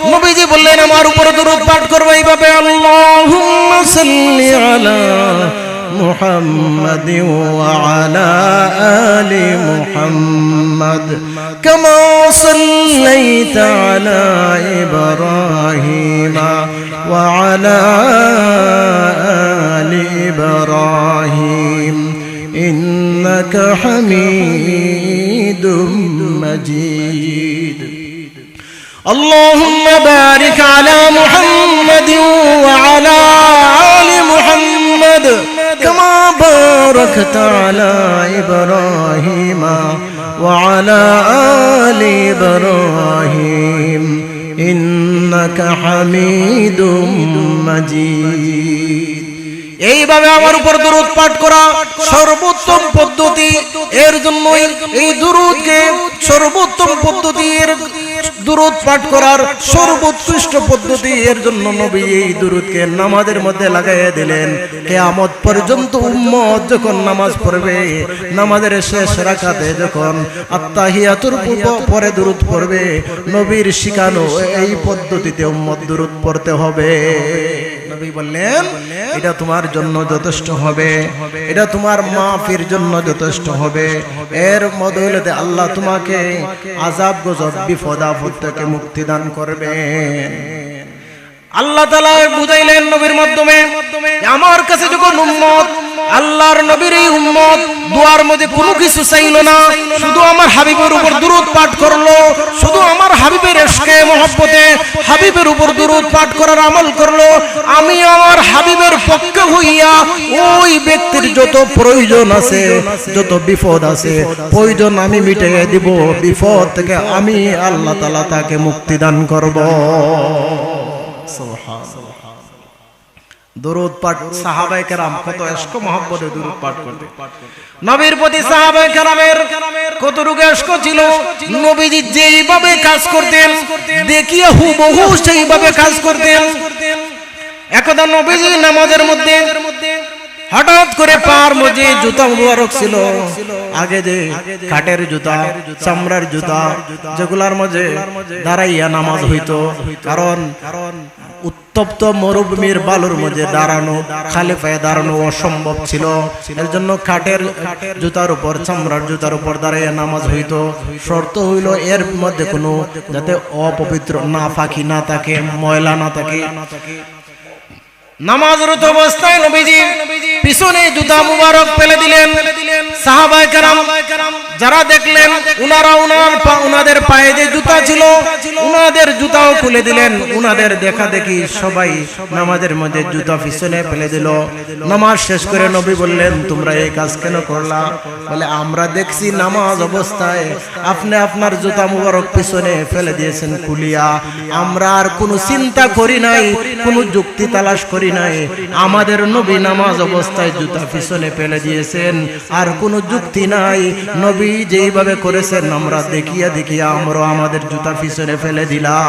নবীজি বললেন আমার উপর দরুদ পাঠ করবো এইভাবে আল্লাহুম্মা সাল্লি আলা محمد وعلى آل محمد كما صليت على إبراهيم وعلى آل إبراهيم إنك حميد مجيد اللهم بارك على محمد وعلى آل محمد كما باركت على إبراهيم وعلى آل إبراهيم إنك حميد مجيد এইভাবে আমার উপর দরুদ পাঠ করা সর্বোত্তম পদ্ধতি এর জন্যই এই দুরুদকে সর্বোত্তম পদ্ধতি এর দুরুদ পাঠ করার সর্বোৎকৃষ্ট পদ্ধতি, এর জন্য নবী এই দুরুদকে নামাজের মধ্যে লাগাইয়া দিলেন। কেয়ামত পর্যন্ত উম্মত যখন নামাজ পড়বে, নামাজের শেষ রাখাতে যখন আত্মাহিয়াতুর পূর্ব- পরে দুরুদ পড়বে, নবীর শিকানো এই পদ্ধতিতে উম্মত দুরুদ পড়তে হবে। নবী বললেন, এটা তোমার জন্য যথেষ্ট হবে। এটা তোমার মাফির জন্য যথেষ্ট হবে। এর মদলতে আল্লাহ তোমাকে আজাব গজব, বিপদ, আপদ থেকে মুক্তি দান করবে আল্লাহ তালা বুঝাইলেন নবীর মাধ্যমে, আমার কাছে যখন উম্মত আল্লাহর নবীর এই উম্মত দুয়ার মধ্যে কোনো কিছু চাইল না। শুধু আমার হাবিবের উপর দুরুদ পাঠ করল, শুধু আমার হাবিবের এসকে মহব্বতে হাবিবের উপর দুরুদ পাঠ করার আমল করল। আমি আমার হাবিবের পক্ষে হইয়া ওই ব্যক্তির যত প্রয়োজন আছে, যত বিপদ আছে, প্রয়োজন আমি মিটিয়ে দিব। বিপদ থেকে আমি আল্লাহ তালা তাকে মুক্তি দান করব। দরুদ পাঠ সাহাবায়ে কেরাম কত এশক মহব্বতে দরুদ পাঠ করতে নবীর প্রতি সাহাবায়ে কেরামের কত রুগে এশক ছিল নবীজি যেইভাবে কাজ করতেন দেখিয়ে হুবহু সেইভাবে কাজ করতেন। একদা নবীজি নামাজের মধ্যে হঠাৎ করে পার মধ্যে জুতা মুবারক ছিল। আগে যে কাঠের জুতা চামড়ার জুতা যেগুলার মধ্যে দাঁড়াইয়া নামাজ হইতো। কারণ কারণ উত্তপ্ত মরুভূমির বালুর মধ্যে দাঁড়ানো খালি পায়ে দাঁড়ানো অসম্ভব ছিল। এর জন্য কাঠের জুতার উপর, চামড়ার জুতার উপর দাঁড়াইয়া নামাজ হইতো। শর্ত হইল এর মধ্যে কোনো যাতে অপবিত্র না ফাঁকি না থাকে, ময়লা না থাকে। নামাজরত অবস্থায় নবীজি পিছনে জুতা মুবারক ফেলে দিলেন। কেরাম যারা দেখলেন, উনারা উনার উনাদের পায়ে যে জুতা ছিল, উনাদের জুতাও খুলে দিলেন। উনাদের দেখা দেখি সবাই নামাজের মধ্যে জুতা পিছনে ফেলে দিল। নামাজ শেষ করে নবী বললেন, তোমরা এই কাজ কেন করলা? বলে, আমরা দেখছি নামাজ অবস্থায় আপনি আপনার জুতা মুবারক পিছনে ফেলে দিয়েছেন খুলিয়া। আমরা আর কোনো চিন্তা করি নাই, কোনো যুক্তি তালাশ করি নাই। আমাদের নবী নামাজ অবস্থায় জুতা পিছনে ফেলে দিয়েছেন, আর কোনো যুক্তি নাই। যেইভাবে করেছেন আমরা দেখিয়া দেখিয়া আমরা আমাদের জুতা পিছনে ফেলে দিলাম।